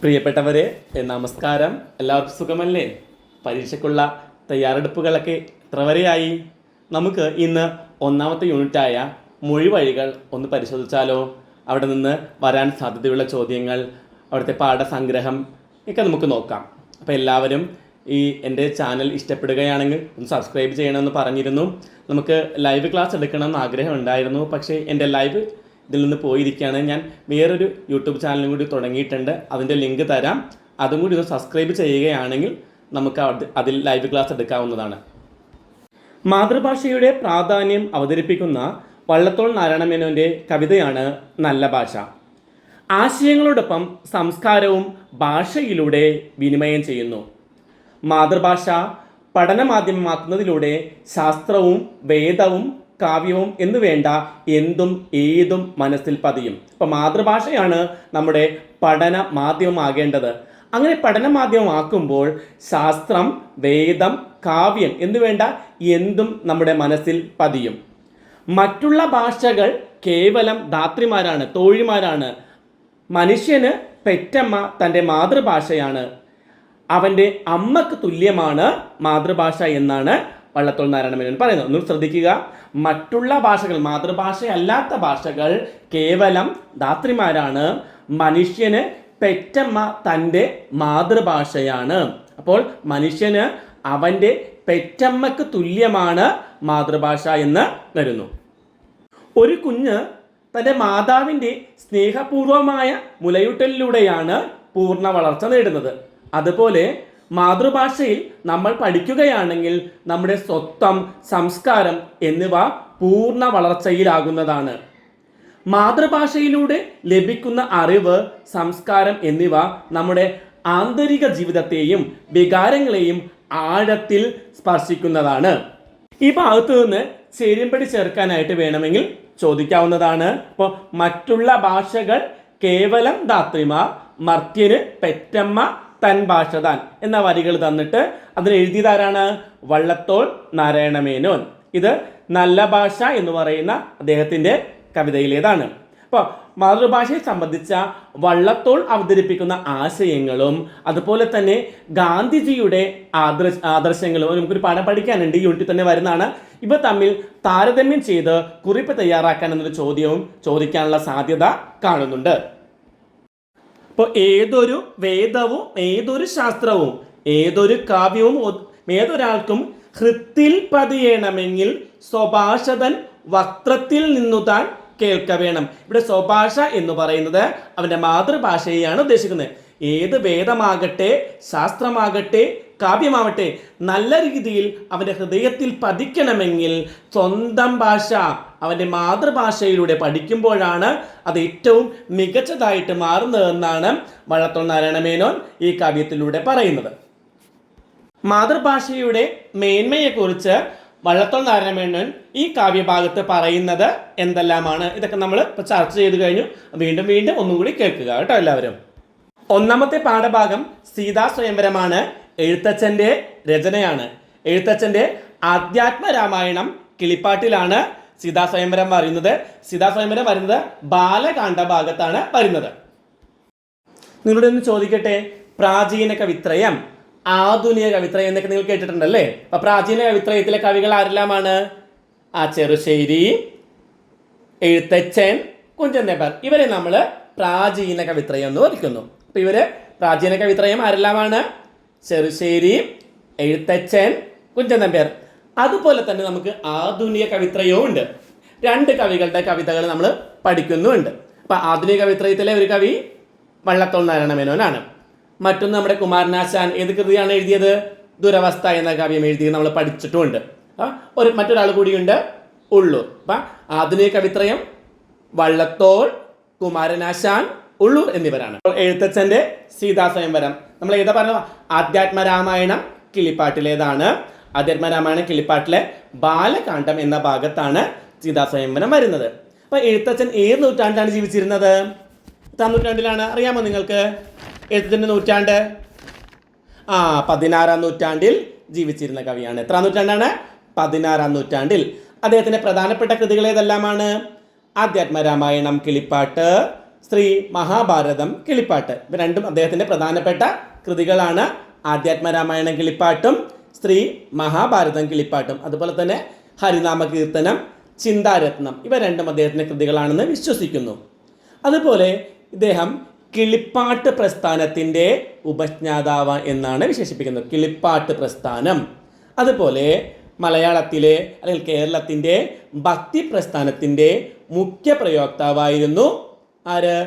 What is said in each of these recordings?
പ്രിയപ്പെട്ടവരെ നമസ്കാരം. എല്ലാവർക്കും സുഖമല്ലേ? പരീക്ഷയ്ക്കുള്ള തയ്യാറെടുപ്പുകളൊക്കെ എത്ര വരെയായി? നമുക്ക് ഇന്ന് ഒന്നാമത്തെ യൂണിറ്റായ മൊഴി വഴികൾ ഒന്ന് പരിശോധിച്ചാലോ? അവിടെ നിന്ന് വരാൻ സാധ്യതയുള്ള ചോദ്യങ്ങൾ അവിടുത്തെ പാഠസംഗ്രഹം ഒക്കെ നമുക്ക് നോക്കാം. അപ്പോൾ എല്ലാവരും ഈ എന്റെ ചാനൽ ഇഷ്ടപ്പെടുകയാണെങ്കിൽ ഒന്ന് സബ്സ്ക്രൈബ് ചെയ്യണമെന്ന് പറഞ്ഞിരുന്നു. നമുക്ക് ലൈവ് ക്ലാസ് എടുക്കണമെന്ന് ആഗ്രഹം ഉണ്ടായിരുന്നു പക്ഷേ എന്റെ ലൈവ് ഇതിൽ നിന്ന് പോയിരിക്കുകയാണ്. ഞാൻ വേറൊരു യൂട്യൂബ് ചാനലും കൂടി തുടങ്ങിയിട്ടുണ്ട്. അതിന്റെ ലിങ്ക് തരാം. അതും കൂടി ഒന്ന് സബ്സ്ക്രൈബ് ചെയ്യുകയാണെങ്കിൽ നമുക്ക് അത് അതിൽ ലൈവ് ക്ലാസ് എടുക്കാവുന്നതാണ്. മാതൃഭാഷയുടെ പ്രാധാന്യം അവതരിപ്പിക്കുന്ന വള്ളത്തോൾ നാരായണമേനോന്റെ കവിതയാണ് നല്ല ഭാഷ. ആശയങ്ങളോടൊപ്പം സംസ്കാരവും ഭാഷയിലൂടെ വിനിമയം ചെയ്യുന്നു. മാതൃഭാഷ പഠനമാധ്യമമാക്കുന്നതിലൂടെ ശാസ്ത്രവും വേദവും കാവ്യവും എന്ന് വേണ്ട എന്തും ഏതും മനസ്സിൽ പതിയും. അപ്പോൾ മാതൃഭാഷയാണ് നമ്മുടെ പഠന മാധ്യമമാകേണ്ടത്. അങ്ങനെ പഠന മാധ്യമമാക്കുമ്പോൾ ശാസ്ത്രം വേദം കാവ്യം എന്ന് വേണ്ട എന്തും നമ്മുടെ മനസ്സിൽ പതിയും. മറ്റുള്ള ഭാഷകൾ കേവലം ധാത്രിമാരാണ് തോഴിമാരാണ്. മനുഷ്യന് പെറ്റമ്മ തന്റെ മാതൃഭാഷയാണ്. അവന്റെ അമ്മയ്ക്ക് തുല്യമാണ് മാതൃഭാഷ എന്നാണ് വള്ളത്തോൾ നാരായണമേനോൻ പറയുന്നത്. ഒന്ന് ശ്രദ്ധിക്കുക. മറ്റുള്ള ഭാഷകൾ മാതൃഭാഷയല്ലാത്ത ഭാഷകൾ കേവലം ധാത്രിമാരാണ്. മനുഷ്യന് പെറ്റമ്മ തന്റെ മാതൃഭാഷയാണ്. അപ്പോൾ മനുഷ്യന് അവന്റെ പെറ്റമ്മക്ക് തുല്യമാണ് മാതൃഭാഷ എന്ന് വരുന്നു. ഒരു കുഞ്ഞ് തന്റെ മാതാവിന്റെ സ്നേഹപൂർവമായ മുലയൂട്ടലിലൂടെയാണ് പൂർണ വളർച്ച നേടുന്നത്. അതുപോലെ മാതൃഭാഷയിൽ നമ്മൾ പഠിക്കുകയാണെങ്കിൽ നമ്മുടെ സ്വത്വം സംസ്കാരം എന്നിവ പൂർണ വളർച്ചയിലാകുന്നതാണ്. മാതൃഭാഷയിലൂടെ ലഭിക്കുന്ന അറിവ് സംസ്കാരം എന്നിവ നമ്മുടെ ആന്തരിക ജീവിതത്തെയും വികാരങ്ങളെയും ആഴത്തിൽ സ്പർശിക്കുന്നതാണ്. ഈ ഭാഗത്തു നിന്ന് ചേരുംപടി ചേർക്കാനായിട്ട് വേണമെങ്കിൽ ചോദിക്കാവുന്നതാണ്. അപ്പോൾ മറ്റുള്ള ഭാഷകൾ കേവലം ധാത്രിമാർ മർത്യന് പെറ്റമ്മ തൻ ഭാഷതാൻ എന്ന വരികൾ തന്നിട്ട് അതിന് എഴുതിയതാരാണ് വള്ളത്തോൾ നാരായണമേനോൻ. ഇത് നല്ല ഭാഷ എന്ന് പറയുന്ന അദ്ദേഹത്തിന്റെ കവിതയിലേതാണ്. അപ്പോൾ മാതൃഭാഷയെ സംബന്ധിച്ച വള്ളത്തോൾ അവതരിപ്പിക്കുന്ന ആശയങ്ങളും അതുപോലെ തന്നെ ഗാന്ധിജിയുടെ ആദർശ ആദർശങ്ങളും നമുക്കൊരു പാഠം പഠിക്കാനുണ്ട്. ഈ യൂണിറ്റിൽ തന്നെ വരുന്നതാണ്. ഇവ തമ്മിൽ താരതമ്യം ചെയ്ത് കുറിപ്പ് തയ്യാറാക്കാൻ എന്നൊരു ചോദ്യവും ചോദിക്കാനുള്ള സാധ്യത കാണുന്നുണ്ട്. അപ്പോൾ ഏതൊരു വേദവും ഏതൊരു ശാസ്ത്രവും ഏതൊരു കാവ്യവും ഏതൊരാൾക്കും ഹൃത്തിൽ പതിയണമെങ്കിൽ സ്വഭാഷതൻ വക്രത്തിൽ നിന്നു താൻ കേൾക്ക വേണം. ഇവിടെ സ്വഭാഷ എന്ന് പറയുന്നത് അവന്റെ മാതൃഭാഷയെയാണ് ഉദ്ദേശിക്കുന്നത്. ഏത് വേദമാകട്ടെ ശാസ്ത്രമാകട്ടെ കാവ്യമാവട്ടെ നല്ല രീതിയിൽ അവന്റെ ഹൃദയത്തിൽ പതിക്കണമെങ്കിൽ സ്വന്തം ഭാഷ അവന്റെ മാതൃഭാഷയിലൂടെ പഠിക്കുമ്പോഴാണ് അത് ഏറ്റവും മികച്ചതായിട്ട് മാറുന്നതെന്നാണ് വള്ളത്തോൾ നാരായണമേനോൻ ഈ കാവ്യത്തിലൂടെ പറയുന്നത്. മാതൃഭാഷയുടെ മേന്മയെക്കുറിച്ച് വള്ളത്തോൾ നാരായണമേനോൻ ഈ കാവ്യഭാഗത്ത് പറയുന്നത് എന്തെല്ലാമാണ്? ഇതൊക്കെ നമ്മൾ ഇപ്പോൾ ചർച്ച ചെയ്ത് കഴിഞ്ഞു. വീണ്ടും വീണ്ടും ഒന്നും കൂടി കേൾക്കുക കേട്ടോ എല്ലാവരും. ഒന്നാമത്തെ പാഠഭാഗം സീതാ സ്വയംവരമാണ്. എഴുത്തച്ഛന്റെ രചനയാണ്. എഴുത്തച്ഛന്റെ ആധ്യാത്മ രാമായണം കിളിപ്പാട്ടിലാണ്. സീതാ സ്വയംവരം പറയുന്നത് സീതാ സ്വയംവരം വരുന്നത് ബാലകാന്ഡ ഭാഗത്താണ് വരുന്നത്. നിങ്ങളോട് ഒന്ന് ചോദിക്കട്ടെ പ്രാചീന കവിത്രയം ആധുനിക കവിത്രയം എന്നൊക്കെ നിങ്ങൾ കേട്ടിട്ടുണ്ടല്ലേ? അപ്പൊ പ്രാചീന കവിത്രയത്തിലെ കവികൾ ആരെല്ലാമാണ്? ആ ചെറുശ്ശേരി എഴുത്തച്ഛൻ കുഞ്ചൻ നെബർ. ഇവരെ നമ്മൾ പ്രാചീന കവിത്രയം എന്ന് വിളിക്കുന്നു. അപ്പൊ ഇവർ പ്രാചീന കവിത്രയം ആരെല്ലാമാണ്? ചെറുശ്ശേരി എഴുത്തച്ഛൻ കുഞ്ചൻ നമ്പ്യാർ അതുപോലെ തന്നെ നമുക്ക് ആധുനിക കവിത്രയവും ഉണ്ട്. രണ്ട് കവികളുടെ കവിതകൾ നമ്മൾ പഠിക്കുന്നുമുണ്ട് അപ്പൊ ആധുനിക കവിത്രയത്തിലെ ഒരു കവി വള്ളത്തോൾ നാരായണ മേനോനാണ്. മറ്റൊന്ന് നമ്മുടെ കുമാരനാശാൻ ഏത് കൃതിയാണ് എഴുതിയത്? ദുരവസ്ഥ എന്ന കാവ്യം എഴുതി നമ്മൾ പഠിച്ചിട്ടുമുണ്ട് ഒരു മറ്റൊരാൾ കൂടിയുണ്ട് ഉള്ളൂർ. അപ്പം ആധുനിക കവിത്രയം വള്ളത്തോൾ കുമാരനാശാൻ ഉള്ളൂർ എന്നിവരാണ്. എഴുത്തച്ഛന്റെ സീതാസ്വയംവരം. നമ്മൾ ഏതാ പറഞ്ഞത്? ആധ്യാത്മരാമായണം കിളിപ്പാട്ടിലേതാണ്. ആധ്യാത്മരാമായണം കിളിപ്പാട്ടിലെ ബാലകാന്ഡം എന്ന ഭാഗത്താണ് സീതാ സ്വയംവരം വരുന്നത്. അപ്പൊ എഴുത്തച്ഛൻ ഏത് നൂറ്റാണ്ടാണ് ജീവിച്ചിരുന്നത്? എത്രാം നൂറ്റാണ്ടിലാണ്. അറിയാമോ നിങ്ങൾക്ക്? എഴുത്തച്ഛന്റെ നൂറ്റാണ്ട്. ആ പതിനാറാം നൂറ്റാണ്ടിൽ ജീവിച്ചിരുന്ന കവിയാണ്. എത്രാം നൂറ്റാണ്ടാണ്? പതിനാറാം നൂറ്റാണ്ടിൽ. അദ്ദേഹത്തിന്റെ പ്രധാനപ്പെട്ട കൃതികൾ ഏതെല്ലാമാണ്? ആധ്യാത്മരാമായണം കിളിപ്പാട്ട് ശ്രീ മഹാഭാരതം കിളിപ്പാട്ട്. രണ്ടും അദ്ദേഹത്തിന്റെ പ്രധാനപ്പെട്ട കൃതികളാണ്. ആധ്യാത്മരാമായണം കിളിപ്പാട്ടും ശ്രീ മഹാഭാരതം കിളിപ്പാട്ടും അതുപോലെ തന്നെ ഹരിനാമ കീർത്തനം ചിന്താരത്നം ഇവ രണ്ടും അദ്ദേഹത്തിന്റെ കൃതികളാണെന്ന് വിശ്വസിക്കുന്നു. അതുപോലെ ഇദ്ദേഹം കിളിപ്പാട്ട് പ്രസ്ഥാനത്തിന്റെ ഉപജ്ഞാതാവ് എന്നാണ് വിശേഷിപ്പിക്കുന്നത്. കിളിപ്പാട്ട് പ്രസ്ഥാനം. അതുപോലെ മലയാളത്തിലെ അല്ലെങ്കിൽ കേരളത്തിന്റെ ഭക്തി പ്രസ്ഥാനത്തിന്റെ മുഖ്യ പ്രയോക്താവായിരുന്നു ആര്?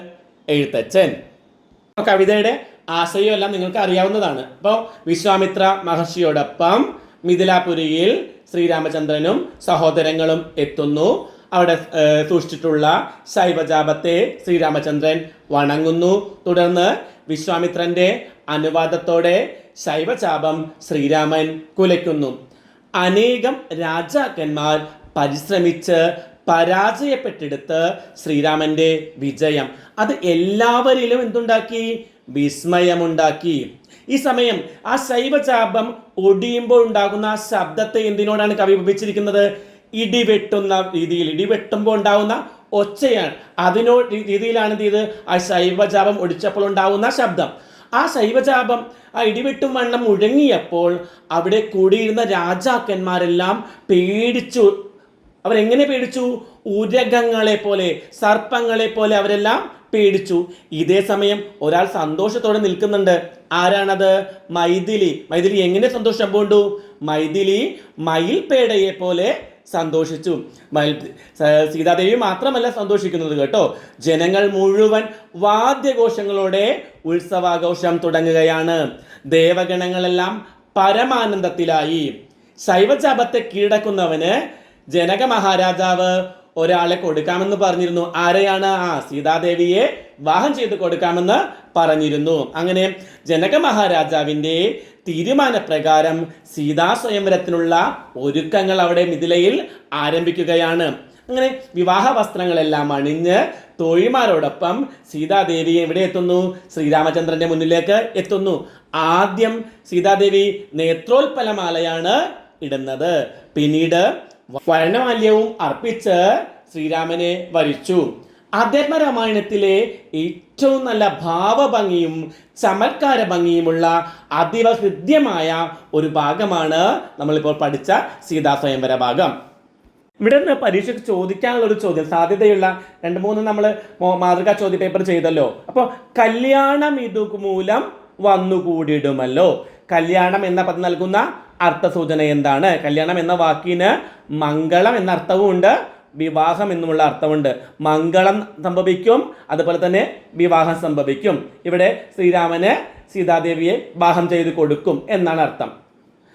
എഴുത്തച്ഛൻ. കവിതയുടെ ആശയമെല്ലാം നിങ്ങൾക്ക് അറിയാവുന്നതാണ്. അപ്പോൾ വിശ്വാമിത്ര മഹർഷിയോടൊപ്പം മിഥിലാപുരിയിൽ ശ്രീരാമചന്ദ്രനും സഹോദരങ്ങളും എത്തുന്നു. അവിടെ സൂക്ഷിച്ചിട്ടുള്ള ശൈവജാപത്തെ ശ്രീരാമചന്ദ്രൻ വണങ്ങുന്നു. തുടർന്ന് വിശ്വാമിത്രന്റെ അനുവാദത്തോടെ ശൈവചാപം ശ്രീരാമൻ കുലയ്ക്കുന്നു. അനേകം രാജാക്കന്മാർ പരിശ്രമിച്ച് പരാജയപ്പെട്ടെടുത്ത് ശ്രീരാമന്റെ വിജയം. അത് എല്ലാവരിലും എന്തുണ്ടാക്കി? വിസ്മയമുണ്ടാക്കി. ഈ സമയം ആ ശൈവചാപം ഒടിയുമ്പോൾ ഉണ്ടാകുന്ന ആ ശബ്ദത്തെ എന്തിനോടാണ് കവി ഉപയോഗിച്ചിരിക്കുന്നത് ഇടിവെട്ടുന്ന രീതിയിൽ. ഇടിവെട്ടുമ്പോൾ ഉണ്ടാകുന്ന ഒച്ചയാണ്. അതിനോ രീതിയിലാണ് ഇത് ആ ശൈവചാപം ഒടിച്ചപ്പോൾ ഉണ്ടാകുന്ന ശബ്ദം. ആ ശൈവചാപം ആ ഇടിവെട്ടും വണ്ണം മുഴങ്ങിയപ്പോൾ അവിടെ കൂടിയിരുന്ന രാജാക്കന്മാരെല്ലാം പേടിച്ചു. അവരെങ്ങനെ പേടിച്ചു? ഉരകങ്ങളെ പോലെ സർപ്പങ്ങളെ പോലെ അവരെല്ലാം പേടിച്ചു. ഇതേ സമയം ഒരാൾ സന്തോഷത്തോടെ നിൽക്കുന്നുണ്ട്. ആരാണത്? മൈഥിലി. മൈഥിലി എങ്ങനെ സന്തോഷം പൂണ്ടു? മൈഥിലി മയിൽപേടയെ പോലെ സന്തോഷിച്ചു. സീതാദേവി മാത്രമല്ല സന്തോഷിക്കുന്നത് കേട്ടോ. ജനങ്ങൾ മുഴുവൻ വാദ്യഘോഷങ്ങളോടെ ഉത്സവാഘോഷം തുടങ്ങുകയാണ്. ദേവഗണങ്ങളെല്ലാം പരമാനന്ദത്തിലായി. ശൈവജാപത്തെ കീഴടക്കുന്നവന് ജനക മഹാരാജാവ് ഒരാളെ കൊടുക്കാമെന്ന് പറഞ്ഞിരുന്നു. ആരെയാണ്? ആ സീതാദേവിയെ വാഹം ചെയ്ത് കൊടുക്കാമെന്ന് പറഞ്ഞിരുന്നു. അങ്ങനെ ജനക മഹാരാജാവിന്റെ തീരുമാനപ്രകാരം സീതാ സ്വയംവരത്തിനുള്ള ഒരുക്കങ്ങൾ അവിടെ മിഥിലയിൽ ആരംഭിക്കുകയാണ്. അങ്ങനെ വിവാഹ വസ്ത്രങ്ങളെല്ലാം അണിഞ്ഞ് തോഴിമാരോടൊപ്പം സീതാദേവി എവിടെ എത്തുന്നു? ശ്രീരാമചന്ദ്രന്റെ മുന്നിലേക്ക് എത്തുന്നു. ആദ്യം സീതാദേവി നേത്രോൽപ്പലമാലയാണ് ഇടുന്നത്. പിന്നീട് വരണമാല്യവും അർപ്പിച്ച് ശ്രീരാമനെ വരിച്ചു. അധർമ്മ രാമായണത്തിലെ ഏറ്റവും നല്ല ഭാവഭംഗിയും ചമത്കാര ഭംഗിയുമുള്ള അതീവ ഹൃദ്യമായ ഒരു ഭാഗമാണ് നമ്മളിപ്പോൾ പഠിച്ച സീതാസ്വയംവര ഭാഗം. ഇവിടെ നിന്ന് പരീക്ഷയ്ക്ക് ചോദിക്കാനുള്ള ഒരു ചോദ്യം സാധ്യതയുള്ള രണ്ട് മൂന്ന് നമ്മൾ മാതൃകാ ചോദ്യ പേപ്പർ ചെയ്തല്ലോ. അപ്പോൾ കല്യാണം ഇതുമൂലം വന്നുകൂടിയിടുമല്ലോ കല്യാണം എന്ന പദം നൽകുന്ന അർത്ഥസൂചന എന്താണ്? കല്യാണം എന്ന വാക്കിന് മംഗളം എന്ന അർത്ഥവും ഉണ്ട്. വിവാഹം എന്നുമുള്ള അർത്ഥമുണ്ട് മംഗളം സംഭവിക്കും അതുപോലെ തന്നെ വിവാഹം സംഭവിക്കും. ഇവിടെ ശ്രീരാമന് സീതാദേവിയെ വിവാഹം ചെയ്ത് കൊടുക്കും എന്നാണ് അർത്ഥം.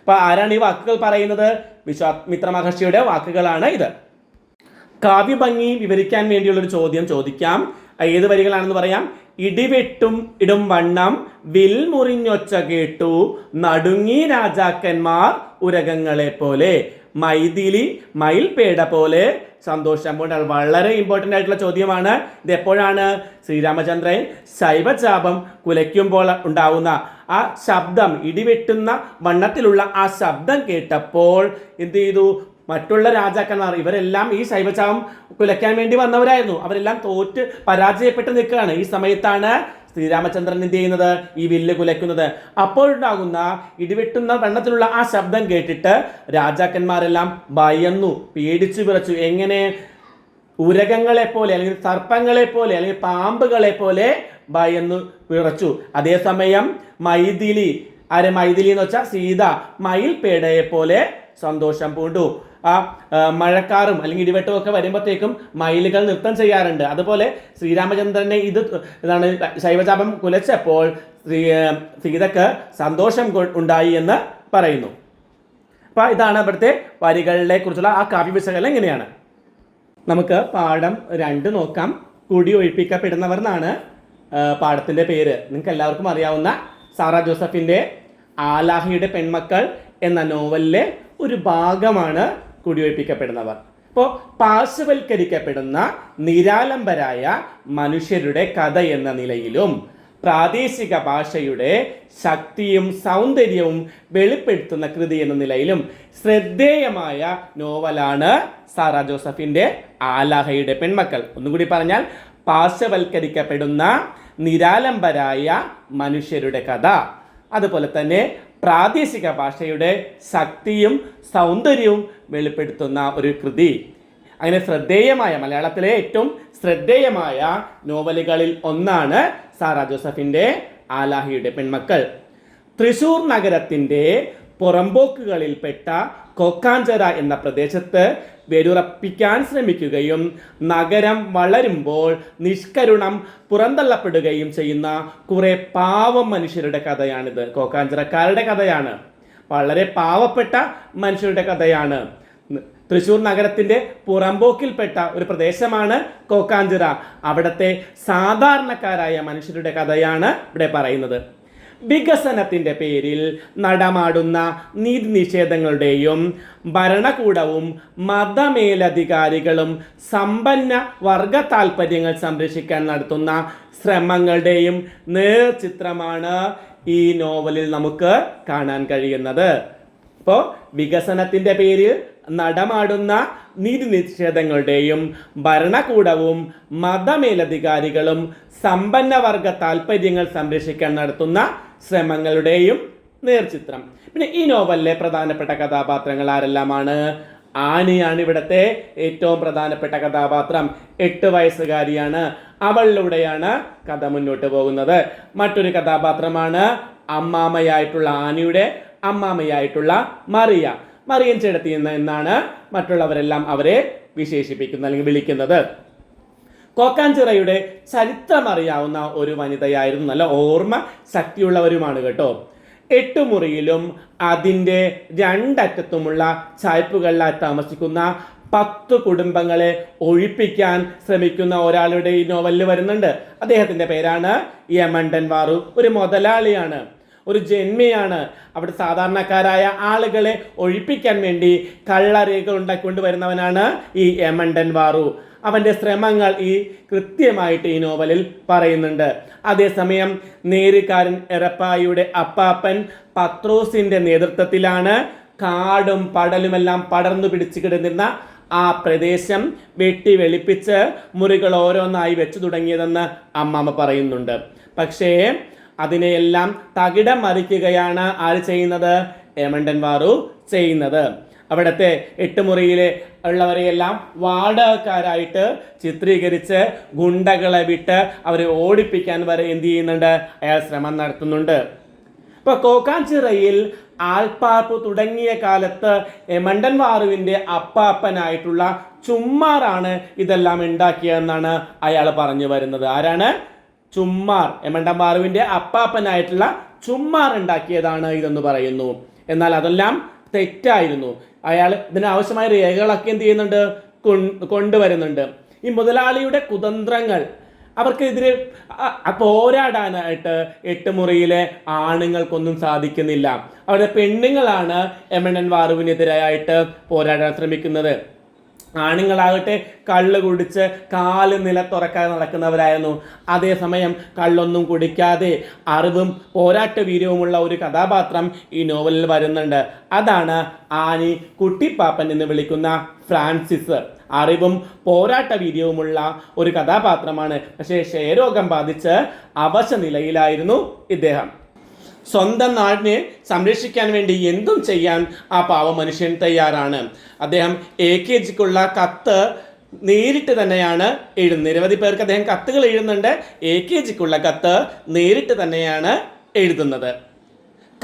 അപ്പോൾ ആരാണ് ഈ വാക്കുകൾ പറയുന്നത്? വിശ്വാമിത്ര മഹർഷിയുടെ വാക്കുകളാണ് ഇത്. കാവ്യഭംഗി വിവരിക്കാൻ വേണ്ടിയുള്ളൊരു ചോദ്യം ചോദിക്കാം. ഏത് വരികളാണെന്ന് പറയാം? ഇടിവെട്ടും ഇടും വണ്ണം വിൽ മുറിഞ്ഞൊച്ച കേട്ടു നടുങ്ങി രാജാക്കന്മാർ ഉരകങ്ങളെ പോലെ മൈതിലി മയിൽപേട പോലെ. സന്തോഷം. കൊണ്ട് വളരെ ഇമ്പോർട്ടന്റ് ആയിട്ടുള്ള ചോദ്യമാണ്. ഇത് എപ്പോഴാണ്? ശ്രീരാമചന്ദ്രൻ ശൈവചാപം കുലയ്ക്കുമ്പോൾ ഉണ്ടാവുന്ന ആ ശബ്ദം ഇടിവെട്ടുന്ന വണ്ണത്തിലുള്ള ആ ശബ്ദം കേട്ടപ്പോൾ എന്ത് ചെയ്തു? മറ്റുള്ള രാജാക്കന്മാർ ഇവരെല്ലാം ഈ ശൈവശാപം കുലയ്ക്കാൻ വേണ്ടി വന്നവരായിരുന്നു. അവരെല്ലാം തോറ്റ് പരാജയപ്പെട്ട് നിൽക്കുകയാണ്. ഈ സമയത്താണ് ശ്രീരാമചന്ദ്രൻ എന്ത് ചെയ്യുന്നത്? ഈ വില്ല് കുലയ്ക്കുന്നത്. അപ്പോഴുണ്ടാകുന്ന ഇടിവെട്ടുന്ന വെണ്ണത്തിലുള്ള ആ ശബ്ദം കേട്ടിട്ട് രാജാക്കന്മാരെല്ലാം ഭയന്നു പേടിച്ചു വിറച്ചു. എങ്ങനെ? ഉരകങ്ങളെ പോലെ അല്ലെങ്കിൽ സർപ്പങ്ങളെ പോലെ അല്ലെങ്കിൽ പാമ്പുകളെ പോലെ ഭയന്നു വിറച്ചു. അതേസമയം മൈഥിലി ആരെ മൈഥിലി എന്ന് വെച്ചാൽ സീത മയിൽ പേടയെ പോലെ സന്തോഷം പൂണ്ടു. ആ മഴക്കാറും അല്ലെങ്കിൽ ഇടിവെട്ടും ഒക്കെ വരുമ്പോഴത്തേക്കും മയിലുകൾ നൃത്തം ചെയ്യാറുണ്ട്. അതുപോലെ ശ്രീരാമചന്ദ്രനെ ഇത് ഇതാണ് ശൈവചാപം കുലച്ചപ്പോൾ സീതക്ക് സന്തോഷം ഉണ്ടായി എന്ന് പറയുന്നു. അപ്പോൾ ഇതാണ് ഇവിടുത്തെ വരികളിലെ കുറിച്ചുള്ള ആ കാവ്യ വിശകലനം എങ്ങനെയാണ് നമുക്ക് പാഠം രണ്ട് നോക്കാം. കുടി ഒഴിപ്പിക്കപ്പെടുന്നവർ എന്നാണ് പാഠത്തിന്റെ പേര്. നിങ്ങൾക്ക് എല്ലാവർക്കും അറിയാവുന്ന സാറ ജോസഫിന്റെ ആലാഹിയുടെ പെൺമക്കൾ എന്ന നോവലിലെ ഒരു ഭാഗമാണ് കുടിയൊഴിപ്പിക്കപ്പെടുന്നവർ. ഇപ്പോൾ പാർശ്വവൽക്കരിക്കപ്പെടുന്ന നിരാലംബരായ മനുഷ്യരുടെ കഥ എന്ന നിലയിലും പ്രാദേശിക ഭാഷയുടെ ശക്തിയും സൗന്ദര്യവും വെളിപ്പെടുത്തുന്ന കൃതി എന്ന നിലയിലും ശ്രദ്ധേയമായ നോവലാണ് സാറ ജോസഫിന്റെ ആലാഹയുടെ പെൺമക്കൾ. ഒന്നുകൂടി പറഞ്ഞാൽ പാർശ്വവൽക്കരിക്കപ്പെടുന്ന നിരാലംബരായ മനുഷ്യരുടെ കഥ. അതുപോലെ തന്നെ പ്രാദേശിക ഭാഷയുടെ ശക്തിയും സൗന്ദര്യവും വെളിപ്പെടുത്തുന്ന ഒരു കൃതി. അങ്ങനെ ശ്രദ്ധേയമായ മലയാളത്തിലെ ഏറ്റവും ശ്രദ്ധേയമായ നോവലുകളിൽ ഒന്നാണ് സാറാ ജോസഫിന്റെ ആലാഹിയുടെ പെൺമക്കൾ. തൃശൂർ നഗരത്തിന്റെ പുറമ്പോക്കുകളിൽപ്പെട്ട കൊക്കാഞ്ചര എന്ന പ്രദേശത്ത് വേരുറപ്പിക്കാൻ ശ്രമിക്കുകയും നഗരം വളരുമ്പോൾ നിഷ്കരുണം പുറന്തള്ളപ്പെടുകയും ചെയ്യുന്ന കുറെ പാവം മനുഷ്യരുടെ കഥയാണിത്. കോക്കാഞ്ചിറക്കാരുടെ കഥയാണ്. വളരെ പാവപ്പെട്ട മനുഷ്യരുടെ കഥയാണ്. തൃശ്ശൂർ നഗരത്തിന്റെ പുറമ്പോക്കിൽപ്പെട്ട ഒരു പ്രദേശമാണ് കോക്കാഞ്ചിറ അവിടുത്തെ സാധാരണക്കാരായ മനുഷ്യരുടെ കഥയാണ് ഇവിടെ പറയുന്നത്. വികസനത്തിന്റെ പേരിൽ നടമാടുന്ന നീതി നിഷേധങ്ങളുടെയും ഭരണകൂടവും മതമേലധികാരികളും സമ്പന്ന വർഗ താൽപ്പര്യങ്ങൾ സംരക്ഷിക്കാൻ നടത്തുന്ന ശ്രമങ്ങളുടെയും നേർചിത്രമാണ് ഈ നോവലിൽ നമുക്ക് കാണാൻ കഴിയുന്നത്. ഇപ്പോൾ വികസനത്തിന്റെ പേരിൽ നടമാടുന്ന നീതി നിഷേധങ്ങളുടെയും ഭരണകൂടവും മതമേലധികാരികളും സമ്പന്നവർഗ താല്പര്യങ്ങൾ സംരക്ഷിക്കാൻ നടത്തുന്ന ശ്രമങ്ങളുടെയും നേർചിത്രം. പിന്നെ ഈ നോവലിലെ പ്രധാനപ്പെട്ട കഥാപാത്രങ്ങൾ ആരെല്ലാമാണ്? ആനയാണ് ഇവിടുത്തെ ഏറ്റവും പ്രധാനപ്പെട്ട കഥാപാത്രം. എട്ട് വയസ്സുകാരിയാണ്. അവളിലൂടെയാണ് കഥ മുന്നോട്ട് പോകുന്നത്. മറ്റൊരു കഥാപാത്രമാണ് അമ്മാമയായിട്ടുള്ള ആനയുടെ അമ്മാമയായിട്ടുള്ള മറിയ. മറിയൻ ചേട്ടത്തി എന്നാണ് മറ്റുള്ളവരെല്ലാം അവരെ വിശേഷിപ്പിക്കുന്നത് അല്ലെങ്കിൽ വിളിക്കുന്നത്. കോക്കാഞ്ചിറയുടെ ചരിത്രം അറിയാവുന്ന ഒരു വനിതയായിരുന്നു. നല്ല ഓർമ്മ ശക്തിയുള്ളവരുമാണ് കേട്ടോ. എട്ട് മുറിയിലും അതിന്റെ രണ്ടറ്റത്തുമുള്ള ചായ്പുകളിലായി താമസിക്കുന്ന പത്ത് കുടുംബങ്ങളെ ഒഴിപ്പിക്കാൻ ശ്രമിക്കുന്ന ഒരാളുടെ ഈ നോവലിൽ വരുന്നുണ്ട്. അദ്ദേഹത്തിന്റെ പേരാണ് യമണ്ടൻ വാറു. ഒരു മുതലാളിയാണ്. ഒരു ജന്മയാണ്. അവിടെ സാധാരണക്കാരായ ആളുകളെ ഒഴിപ്പിക്കാൻ വേണ്ടി കള്ളരേഖ ഉണ്ടാക്കിക്കൊണ്ട് വരുന്നവനാണ് ഈ യമണ്ടൻ വാറു. അവന്റെ ശ്രമങ്ങൾ ഈ കൃത്യമായിട്ട് ഈ നോവലിൽ പറയുന്നുണ്ട്. അതേസമയം നേരുകാരൻ എറപ്പായിയുടെ അപ്പാപ്പൻ പത്രോസിന്റെ നേതൃത്വത്തിലാണ് കാടും പടലുമെല്ലാം പടർന്നു പിടിച്ചു കിടന്നിരുന്ന ആ പ്രദേശം വെട്ടി വെളുപ്പിച്ച് മുറികൾ ഓരോന്നായി വെച്ചു തുടങ്ങിയതെന്ന് അമ്മാമ്മ പറയുന്നുണ്ട്. പക്ഷേ അതിനെയെല്ലാം തകിടം മറിക്കുകയാണ് ആര് ചെയ്യുന്നത്? ഏമണ്ടൻ വാറു ചെയ്യുന്നത്. അവിടുത്തെ എട്ട് മുറിയിലെ ഉള്ളവരെയെല്ലാം വാടകക്കാരായിട്ട് ചിത്രീകരിച്ച് ഗുണ്ടകളെ വിട്ട് അവരെ ഓടിപ്പിക്കാൻ വരെ എന്ത് ചെയ്യുന്നുണ്ട്? അയാൾ ശ്രമം നടത്തുന്നുണ്ട്. ഇപ്പൊ കോക്കാഞ്ചിറയിൽ ആൽപ്പാപ്പ് തുടങ്ങിയ കാലത്ത് മണ്ടൻവാറുവിന്റെ അപ്പാപ്പനായിട്ടുള്ള ചുമ്മാറാണ് ഇതെല്ലാം ഉണ്ടാക്കിയതെന്നാണ് അയാൾ പറഞ്ഞു വരുന്നത്. ആരാണ്? ചുമ്മാർ. മണ്ടൻവാറുവിന്റെ അപ്പാപ്പനായിട്ടുള്ള ചുമ്മാർ ഉണ്ടാക്കിയതാണ് ഇതെന്ന് പറയുന്നു. എന്നാൽ അതെല്ലാം തെറ്റായിരുന്നു. അയാൾ ഇതിനാവശ്യമായ രേഖകളൊക്കെ എന്ത് ചെയ്യുന്നുണ്ട്? കൊണ്ടുവരുന്നുണ്ട്. ഈ മുതലാളിയുടെ കുതന്ത്രങ്ങൾ അവർക്കെതിരെ പോരാടാനായിട്ട് എട്ട് മുറിയിലെ ആണുങ്ങൾക്കൊന്നും സാധിക്കുന്നില്ല. അവരുടെ പെണ്ണുങ്ങളാണ് എം എൻ എൻ വാറുവിനെതിരായിട്ട് പോരാടാൻ ശ്രമിക്കുന്നത്. ആണുങ്ങളാകട്ടെ കള്ള് കുടിച്ച് കാൽ നിലത്തുറക്കാതെ നടക്കുന്നവരായിരുന്നു. അതേസമയം കള്ളൊന്നും കുടിക്കാതെ അറിവും പോരാട്ട വീര്യവുമുള്ള ഒരു കഥാപാത്രം ഈ നോവലിൽ വരുന്നുണ്ട്. അതാണ് ആനി കുട്ടിപ്പാപ്പൻ എന്ന് വിളിക്കുന്ന ഫ്രാൻസിസ്. അറിവും പോരാട്ട വീര്യവുമുള്ള ഒരു കഥാപാത്രമാണ്. പക്ഷേ ക്ഷയരോഗം ബാധിച്ച് അവശ നിലയിലായിരുന്നു ഇദ്ദേഹം. സ്വന്തം നാടിനെ സംരക്ഷിക്കാൻ വേണ്ടി എന്തും ചെയ്യാൻ ആ പാവ മനുഷ്യൻ തയ്യാറാണ്. അദ്ദേഹം എ കെ ജിക്കുള്ള കത്ത് നേരിട്ട് തന്നെയാണ് എഴുതുന്നത്. നിരവധി പേർക്ക് അദ്ദേഹം കത്തുകൾ എഴുതുന്നുണ്ട്. എ കെ ജിക്കുള്ള കത്ത് നേരിട്ട് തന്നെയാണ് എഴുതുന്നത്.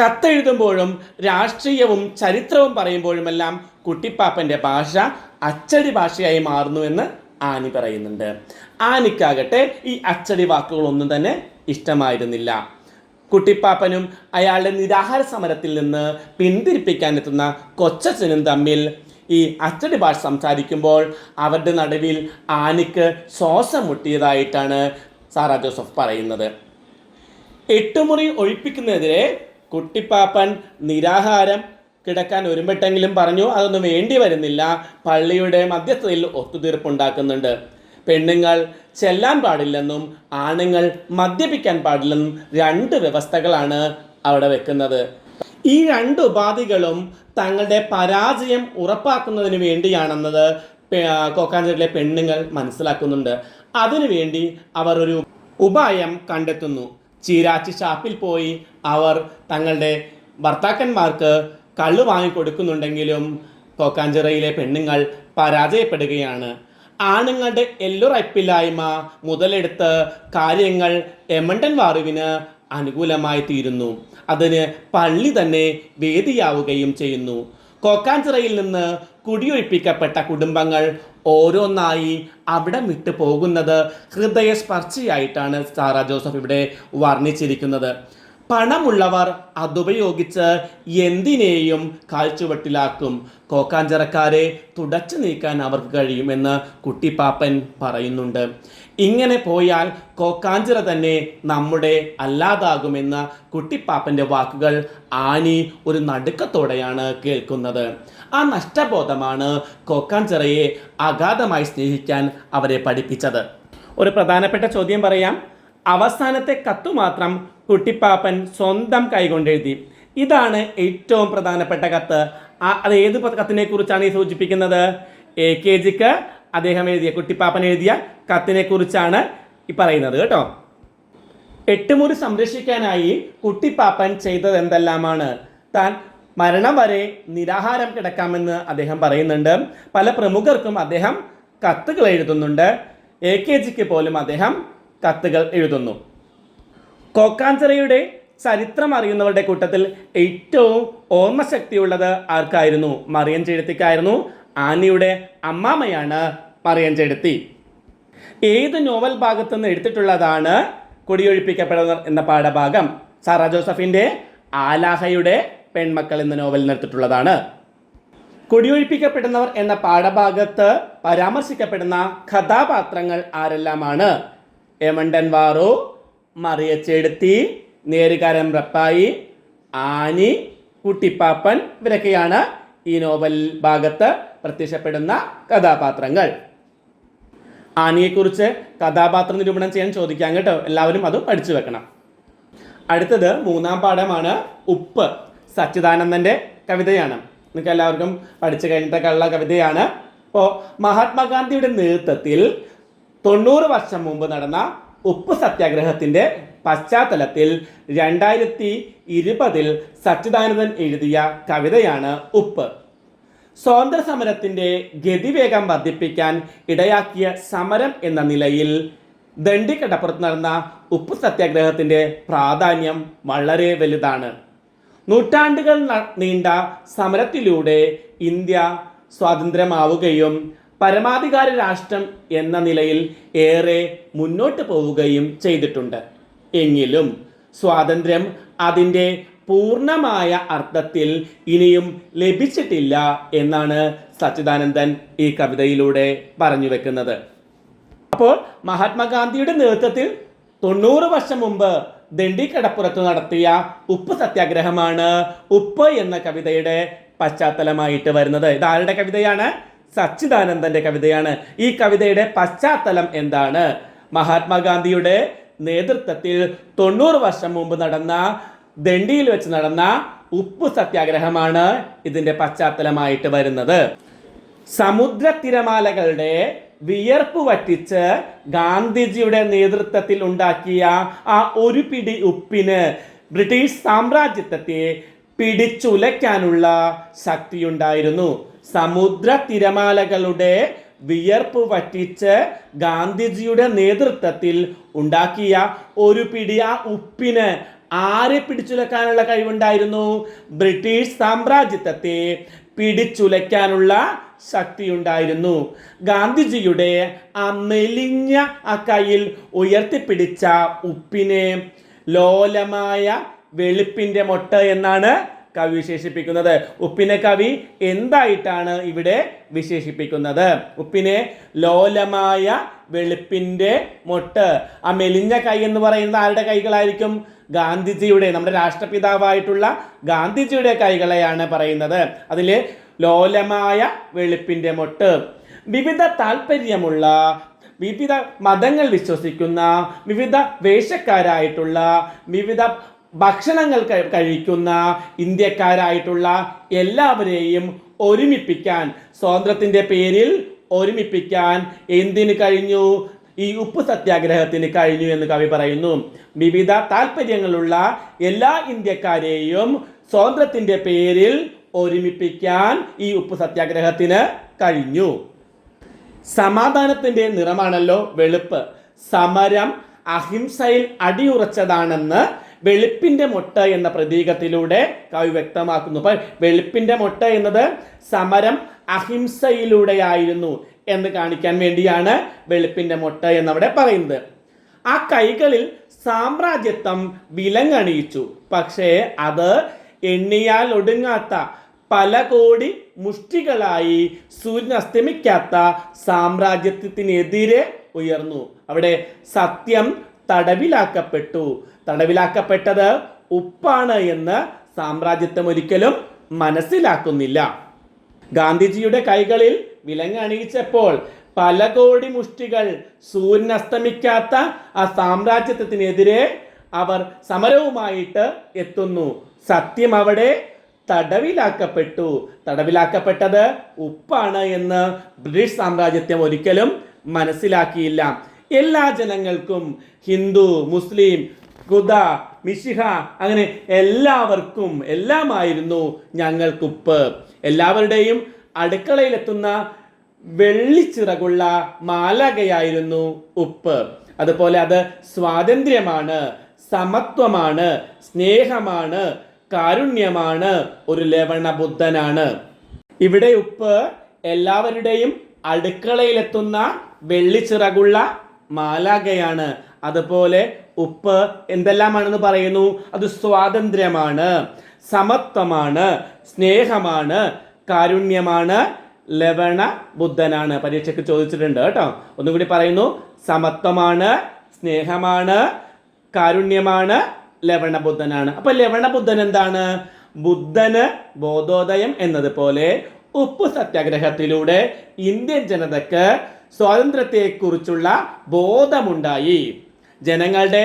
കത്തെഴുതുമ്പോഴും രാഷ്ട്രീയവും ചരിത്രവും പറയുമ്പോഴുമെല്ലാം കുട്ടിപ്പാപ്പന്റെ ഭാഷ അച്ചടി ഭാഷയായി മാറുന്നുവെന്ന് ആനി പറയുന്നുണ്ട്. ആനിക്കാകട്ടെ ഈ അച്ചടി വാക്കുകളൊന്നും തന്നെ ഇഷ്ടമായിരുന്നില്ല. കുട്ടിപ്പാപ്പനും അയാളുടെ നിരാഹാര സമരത്തിൽ നിന്ന് പിന്തിരിപ്പിക്കാനെത്തുന്ന കൊച്ചച്ഛനും തമ്മിൽ ഈ അച്ചടി ഭാഷ സംസാരിക്കുമ്പോൾ അവരുടെ നടുവിൽ ആനയ്ക്ക് ശ്വാസം മുട്ടിയതായിട്ടാണ് സാറാ ജോസഫ് പറയുന്നത്. എട്ടുമുറി ഒഴിപ്പിക്കുന്നതിനെതിരെ കുട്ടിപ്പാപ്പൻ നിരാഹാരം കിടക്കാൻ ഒരുമ്പെട്ടെങ്കിലും പറഞ്ഞു അതൊന്നും വേണ്ടി വരുന്നില്ല. പള്ളിയുടെ മധ്യസ്ഥതയിൽ ഒത്തുതീർപ്പുണ്ടാക്കുന്നുണ്ട്. പെണ്ണുങ്ങൾ ചെല്ലാൻ പാടില്ലെന്നും ആണുങ്ങൾ മദ്യപിക്കാൻ പാടില്ലെന്നും രണ്ട് വ്യവസ്ഥകളാണ് അവിടെ വെക്കുന്നത്. ഈ രണ്ട് ഉപാധികളും തങ്ങളുടെ പരാജയം ഉറപ്പാക്കുന്നതിന് വേണ്ടിയാണെന്നത് കോക്കാഞ്ചേരിയിലെ പെണ്ണുങ്ങൾ മനസ്സിലാക്കുന്നുണ്ട്. അതിനുവേണ്ടി അവർ ഒരു ഉപായം കണ്ടെത്തുന്നു. ചീരാച്ചി ഷാപ്പിൽ പോയി അവർ തങ്ങളുടെ ഭർത്താക്കന്മാർക്ക് കള്ളു വാങ്ങിക്കൊടുക്കുന്നുണ്ടെങ്കിലും കോക്കാഞ്ചിറയിലെ പെണ്ണുങ്ങൾ പരാജയപ്പെടുകയാണ്. ആണുങ്ങളുടെ എല്ലുറപ്പില്ലായ്മ മുതലെടുത്ത് കാര്യങ്ങൾ എമണ്ടൻ വാറുവിന് അനുകൂലമായി തീരുന്നു. അതിന് പള്ളി തന്നെ വേദിയാവുകയും ചെയ്യുന്നു. കോക്കാഞ്ചിറയിൽ നിന്ന് കുടിയൊഴിപ്പിക്കപ്പെട്ട കുടുംബങ്ങൾ ഓരോന്നായി അവിടെ വിട്ടു പോകുന്നത് ഹൃദയസ്പർശിയായിട്ടാണ് സാറ ജോസഫ് ഇവിടെ വർണിച്ചിരിക്കുന്നത്. പണമുള്ളവർ അതുപയോഗിച്ച് എന്തിനേയും കാഴ്ചവെട്ടിലാക്കും കോക്കാഞ്ചറക്കാരെ തുടച്ചു നീക്കാൻ അവർക്ക് കഴിയുമെന്ന് കുട്ടിപ്പാപ്പൻ പറയുന്നുണ്ട്. ഇങ്ങനെ പോയാൽ കോക്കാഞ്ചിറ തന്നെ നമ്മുടെ അല്ലാതാകുമെന്ന കുട്ടിപ്പാപ്പന്റെ വാക്കുകൾ ആനി ഒരു നടുക്കത്തോടെയാണ് കേൾക്കുന്നത്. ആ നഷ്ടബോധമാണ് കോക്കാഞ്ചിറയെ അഗാധമായി സ്നേഹിക്കാൻ അവരെ പഠിപ്പിച്ചത്. ഒരു പ്രധാനപ്പെട്ട ചോദ്യം പറയാം. അവസാനത്തെ കത്തു മാത്രം കുട്ടിപ്പാപ്പൻ സ്വന്തം കൈകൊണ്ട് എഴുതി ഇതാണ് ഏറ്റവും പ്രധാനപ്പെട്ട കത്ത്. അത് ഏത് കത്തിനെ കുറിച്ചാണ് ഈ സൂചിപ്പിക്കുന്നത്? എ കെ ജിക്ക് അദ്ദേഹം എഴുതിയ കുട്ടിപ്പാപ്പൻ എഴുതിയ കത്തിനെ കുറിച്ചാണ് ഈ പറയുന്നത് കേട്ടോ. എട്ടുമുറി സംരക്ഷിക്കാനായി കുട്ടിപ്പാപ്പൻ ചെയ്തത് എന്തെല്ലാമാണ്? താൻ മരണം വരെ നിരാഹാരം കിടക്കാമെന്ന് അദ്ദേഹം പറയുന്നുണ്ട്. പല പ്രമുഖർക്കും അദ്ദേഹം കത്തുകൾ എഴുതുന്നുണ്ട്. എ കെ ജിക്ക് പോലും അദ്ദേഹം കത്തുകൾ എഴുതുന്നു. കോക്കാഞ്ചിറയുടെ ചരിത്രം അറിയുന്നവരുടെ കൂട്ടത്തിൽ ഏറ്റവും ഓർമ്മശക്തിയുള്ളത് ആർക്കായിരുന്നു? മറിയൻ ചെഴുത്തിക്കായിരുന്നു ആനിയുടെ അമ്മാമയാണ് മറിയൻ ചെഴുത്തി ഏത് നോവൽ ഭാഗത്തു നിന്ന് എടുത്തിട്ടുള്ളതാണ് കുടിയൊഴിപ്പിക്കപ്പെടുന്ന എന്ന പാഠഭാഗം? സാറാ ജോസഫിന്റെ ആലാഹയുടെ പെൺമക്കൾ എന്ന നോവലിൽ നിർത്തിട്ടുള്ളതാണ് കൊടിയൊഴിപ്പിക്കപ്പെടുന്നവർ എന്ന പാഠഭാഗത്ത് പരാമർശിക്കപ്പെടുന്ന കഥാപാത്രങ്ങൾ ആരെല്ലാമാണ്? എമണ്ടൻ വാറു മറിയച്ചെടുത്തി നേരുകാരൻ റപ്പായി ആനി കുട്ടിപ്പാപ്പൻ ഇവരൊക്കെയാണ് ഈ നോവൽ ഭാഗത്ത് പ്രത്യക്ഷപ്പെടുന്ന കഥാപാത്രങ്ങൾ. ആനിയെക്കുറിച്ച് കഥാപാത്ര നിരൂപണം ചെയ്യാൻ ചോദിക്കാം കേട്ടോ. എല്ലാവരും അത് പഠിച്ചു വെക്കണം. അടുത്തത് മൂന്നാം പാഠമാണ് ഉപ്പ്. സച്ചിദാനന്ദന്റെ കവിതയാണ്. നിങ്ങൾക്ക് എല്ലാവർക്കും പഠിച്ചു കഴിഞ്ഞിട്ടൊക്കെയുള്ള കവിതയാണ്. അപ്പോൾ മഹാത്മാഗാന്ധിയുടെ നേതൃത്വത്തിൽ തൊണ്ണൂറ് വർഷം മുമ്പ് നടന്ന ഉപ്പ് സത്യാഗ്രഹത്തിന്റെ പശ്ചാത്തലത്തിൽ രണ്ടായിരത്തി ഇരുപതിൽ സച്ചിദാനന്ദൻ എഴുതിയ കവിതയാണ് ഉപ്പ്. സ്വാതന്ത്ര്യ ഗതിവേഗം വർദ്ധിപ്പിക്കാൻ ഇടയാക്കിയ സമരം എന്ന നിലയിൽ ദണ്ഡിക്കടപ്പുറത്ത് നടന്ന ഉപ്പ് സത്യാഗ്രഹത്തിന്റെ പ്രാധാന്യം വളരെ വലുതാണ്. നൂറ്റാണ്ടുകൾ നീണ്ട സമരത്തിലൂടെ ഇന്ത്യ സ്വാതന്ത്ര്യമാവുകയും പരമാധികാര രാഷ്ട്രം എന്ന നിലയിൽ ഏറെ മുന്നോട്ട് പോവുകയും ചെയ്തിട്ടുണ്ട്. എങ്കിലും സ്വാതന്ത്ര്യം അതിന്റെ പൂർണമായ അർത്ഥത്തിൽ ഇനിയും ലഭിച്ചിട്ടില്ല എന്നാണ് സച്ചിദാനന്ദൻ ഈ കവിതയിലൂടെ പറഞ്ഞു വെക്കുന്നത്. അപ്പോൾ മഹാത്മാഗാന്ധിയുടെ നേതൃത്വത്തിൽ തൊണ്ണൂറ് വർഷം മുമ്പ് ദണ്ഡിക്കടപ്പുറത്ത് നടത്തിയ ഉപ്പ് സത്യാഗ്രഹമാണ് ഉപ്പ് എന്ന കവിതയുടെ പശ്ചാത്തലമായിട്ട് വരുന്നത്. ഇതാരുടെ കവിതയാണ്? സച്ചിദാനന്ദന്റെ കവിതയാണ്. ഈ കവിതയുടെ പശ്ചാത്തലം എന്താണ്? മഹാത്മാഗാന്ധിയുടെ നേതൃത്വത്തിൽ തൊണ്ണൂറ് വർഷം മുമ്പ് നടന്ന ദണ്ഡിയിൽ വെച്ച് നടന്ന ഉപ്പ് സത്യാഗ്രഹമാണ് ഇതിന്റെ പശ്ചാത്തലമായിട്ട് വരുന്നത്. സമുദ്ര തിരമാലകളുടെ വിയർപ്പ് വറ്റിച്ച് ഗാന്ധിജിയുടെ നേതൃത്വത്തിൽ ഉണ്ടാക്കിയ ആ ഒരു പിടി ഉപ്പിന് ബ്രിട്ടീഷ് സാമ്രാജ്യത്വത്തെ പിടിച്ചുലയ്ക്കാനുള്ള ശക്തിയുണ്ടായിരുന്നു. സമുദ്ര തിരമാലകളുടെ വിയർപ്പ് വറ്റിച്ച് ഗാന്ധിജിയുടെ നേതൃത്വത്തിൽ ഉണ്ടാക്കിയ ഒരു പിടി ആ ഉപ്പിന് ആരെ പിടിച്ചുലക്കാനുള്ള കഴിവുണ്ടായിരുന്നു? ബ്രിട്ടീഷ് സാമ്രാജ്യത്വത്തെ പിടിച്ചുലയ്ക്കാനുള്ള ശക്തിയുണ്ടായിരുന്നു. ഗാന്ധിജിയുടെ ആ മെലിഞ്ഞ ആ കയ്യിൽ ഉയർത്തിപ്പിടിച്ച ഉപ്പിനെ ലോലമായ വെളുപ്പിന്റെ മൊട്ട എന്നാണ് കവി വിശേഷിപ്പിക്കുന്നത്. ഉപ്പിനെ കവി എന്തായിട്ടാണ് ഇവിടെ വിശേഷിപ്പിക്കുന്നത്? ഉപ്പിനെ ലോലമായ വെളുപ്പിന്റെ മൊട്ട്. ആ മെലിഞ്ഞ കൈ എന്ന് പറയുന്നത് ആരുടെ കൈകളായിരിക്കും? ഗാന്ധിജിയുടെ നമ്മുടെ രാഷ്ട്രപിതാവായിട്ടുള്ള ഗാന്ധിജിയുടെ കൈകളെയാണ് പറയുന്നത്. അതിൽ ലോലമായ വെളുപ്പിന്റെ മൊട്ട്. വിവിധ താല്പര്യമുള്ള വിവിധ മതങ്ങൾ വിശ്വസിക്കുന്ന വിവിധ വേഷക്കാരായിട്ടുള്ള വിവിധ ഭക്ഷണങ്ങൾ കഴി- കഴിക്കുന്ന ഇന്ത്യക്കാരായിട്ടുള്ള എല്ലാവരെയും ഒരുമിപ്പിക്കാൻ സ്വാതന്ത്ര്യത്തിന്റെ പേരിൽ ഒരുമിപ്പിക്കാൻ എന്തിന് കഴിഞ്ഞു? ഈ ഉപ്പ് സത്യാഗ്രഹത്തിന് കഴിഞ്ഞു എന്ന് കവി പറയുന്നു. വിവിധ താല്പര്യങ്ങളുള്ള എല്ലാ ഇന്ത്യക്കാരെയും സ്വാതന്ത്ര്യത്തിന്റെ പേരിൽ ഒരുമിപ്പിക്കാൻ ഈ ഉപ്പ് സത്യാഗ്രഹത്തിന് കഴിഞ്ഞു. സമാധാനത്തിന്റെ നിറമാണല്ലോ വെളുപ്പ്. സമരം അഹിംസയിൽ അടിയുറച്ചതാണെന്ന് വെളുപ്പിന്റെ മൊട്ട എന്ന പ്രതീകത്തിലൂടെ കവി വ്യക്തമാക്കുന്നു. അപ്പൊ വെളുപ്പിന്റെ മൊട്ട എന്നത് സമരം അഹിംസയിലൂടെയായിരുന്നു എന്ന് കാണിക്കാൻ വേണ്ടിയാണ് വെളുപ്പിന്റെ മൊട്ട എന്നവിടെ പറയുന്നത്. ആ കൈകളിൽ സാമ്രാജ്യത്വം വിലങ്ങണിയിച്ചു. പക്ഷേ അത് എണ്ണിയാൽ ഒടുങ്ങാത്ത പല കോടി മുഷ്ടികളായി സൂര്യൻ അസ്തമിക്കാത്ത സാമ്രാജ്യത്വത്തിനെതിരെ ഉയർന്നു. അവിടെ സത്യം തടവിലാക്കപ്പെട്ടു. തടവിലാക്കപ്പെട്ടത് ഉപ്പാണ് എന്ന് സാമ്രാജ്യത്വം ഒരിക്കലും മനസ്സിലാക്കുന്നില്ല. ഗാന്ധിജിയുടെ കൈകളിൽ വിലങ്ങണിയിച്ചപ്പോൾ പല കോടി മുഷ്ടികൾ സൂര്യനസ്തമിക്കാത്ത ആ സാമ്രാജ്യത്വത്തിനെതിരെ അവർ സമരവുമായിട്ട് എത്തുന്നു. സത്യം അവിടെ തടവിലാക്കപ്പെട്ടു. തടവിലാക്കപ്പെട്ടത് ഉപ്പാണ് എന്ന് ബ്രിട്ടീഷ് സാമ്രാജ്യത്വം ഒരിക്കലും മനസ്സിലാക്കിയില്ല. എല്ലാ ജനങ്ങൾക്കും ഹിന്ദു മുസ്ലിം ഖുദ മിശിഹ അങ്ങനെ എല്ലാവർക്കും എല്ലാമായിരുന്നു ഞങ്ങൾക്കുപ്പ്. എല്ലാവരുടെയും അടുക്കളയിലെത്തുന്ന വെള്ളിച്ചിറകുള്ള മാലകയായിരുന്നു ഉപ്പ്. അതുപോലെ അത് സ്വാതന്ത്ര്യമാണ് സമത്വമാണ് സ്നേഹമാണ് കാരുണ്യമാണ് ഒരു ലവണ ബുദ്ധനാണ്. ഇവിടെ ഉപ്പ് എല്ലാവരുടെയും അടുക്കളയിലെത്തുന്ന വെള്ളിച്ചിറകുള്ള മാലാകയാണ്. അതുപോലെ ഉപ്പ് എന്തെല്ലാമാണെന്ന് പറയുന്നു? അത് സ്വാതന്ത്ര്യമാണ് സമത്വമാണ് സ്നേഹമാണ് കാരുണ്യമാണ് ലവണ ബുദ്ധനാണ് പരീക്ഷയ്ക്ക് ചോദിച്ചിട്ടുണ്ട് കേട്ടോ. ഒന്നുകൂടി പറയുന്നു. സമത്വമാണ് സ്നേഹമാണ് കാരുണ്യമാണ് ലവണ ബുദ്ധനാണ് അപ്പൊ ലവണ ബുദ്ധൻ എന്താണ്? ബുദ്ധന് ബോധോദയം എന്നതുപോലെ ഉപ്പ് സത്യാഗ്രഹത്തിലൂടെ ഇന്ത്യൻ ജനതയ്ക്ക് സ്വാതന്ത്ര്യത്തെക്കുറിച്ചുള്ള ബോധമുണ്ടായി. ജനങ്ങളുടെ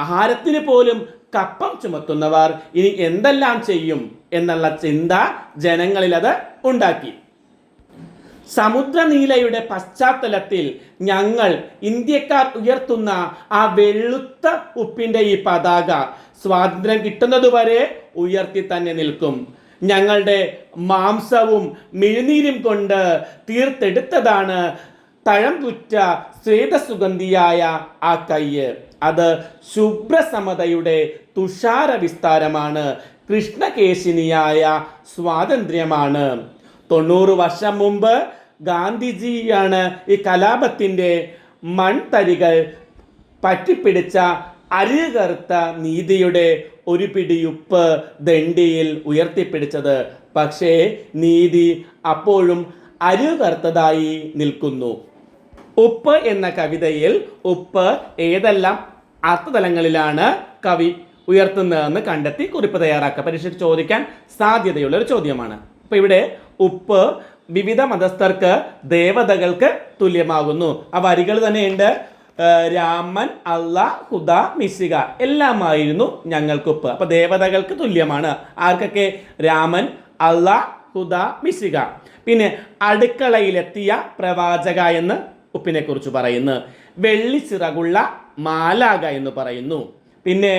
ആഹാരത്തിന് പോലും കപ്പം ചുമത്തുന്നവർ ഇനി എന്തെല്ലാം ചെയ്യും എന്നുള്ള ചിന്ത ജനങ്ങളിൽ അത് ഉണ്ടാക്കി. സമുദ്രനീലയുടെ പശ്ചാത്തലത്തിൽ ഞങ്ങൾ ഇന്ത്യക്കാർ ഉയർത്തുന്ന ആ വെളുത്ത ഉപ്പിന്റെ ഈ പതാക സ്വാതന്ത്ര്യം കിട്ടുന്നതുവരെ ഉയർത്തി തന്നെ നിൽക്കും. ഞങ്ങളുടെ മാംസവും മിഴുനീരും കൊണ്ട് തീർത്തെടുത്തതാണ് തഴം തുറ്റ ശ്വേതസുഗന്ധിയായ ആ കയ്യ് അത് ശുഭ്രസമതയുടെ തുഷാര വിസ്താരമാണ് കൃഷ്ണകേശിനിയായ സ്വാതന്ത്ര്യമാണ്. തൊണ്ണൂറ് വർഷം മുമ്പ് ഗാന്ധിജിയാണ് ഈ കലാപത്തിന്റെ മൺതരികൾ പറ്റിപ്പിടിച്ച അരികറുത്ത നീതിയുടെ ഒരു പിടിയുപ്പ് ദണ്ഡിയിൽ ഉയർത്തിപ്പിടിച്ചത്. പക്ഷേ നീതി അപ്പോഴും അരികറുത്തതായി നിൽക്കുന്നു. ഉപ്പ് എന്ന കവിതയിൽ ഉപ്പ് ഏതെല്ലാം അർത്ഥതലങ്ങളിലാണ് കവി ഉയർത്തുന്നതെന്ന് കണ്ടെത്തി കുറിപ്പ് തയ്യാറാക്കുക. പരീക്ഷയ്ക്ക് ചോദിക്കാൻ സാധ്യതയുള്ള ഒരു ചോദ്യമാണ്. അപ്പോൾ ഇവിടെ ഉപ്പ് വിവിധ മതസ്ഥർക്ക് ദേവതകൾക്ക് തുല്യമാകുന്നു. ആ വരികൾ തന്നെയുണ്ട്. രാമൻ അല്ല ഹുദ മിശിക എല്ലാമായിരുന്നു ഞങ്ങൾക്കുപ്പ്. അപ്പോൾ ദേവതകൾക്ക് തുല്യമാണ്. ആർക്കൊക്കെ? രാമൻ അല്ല ഹുദ മിശിക. പിന്നെ അടുക്കളയിലെത്തിയ പ്രവാചക എന്ന് ഉപ്പിനെ കുറിച്ച് പറയുന്നു വെള്ളിച്ചിറകുള്ള മാലാക എന്ന് പറയുന്നു. പിന്നെ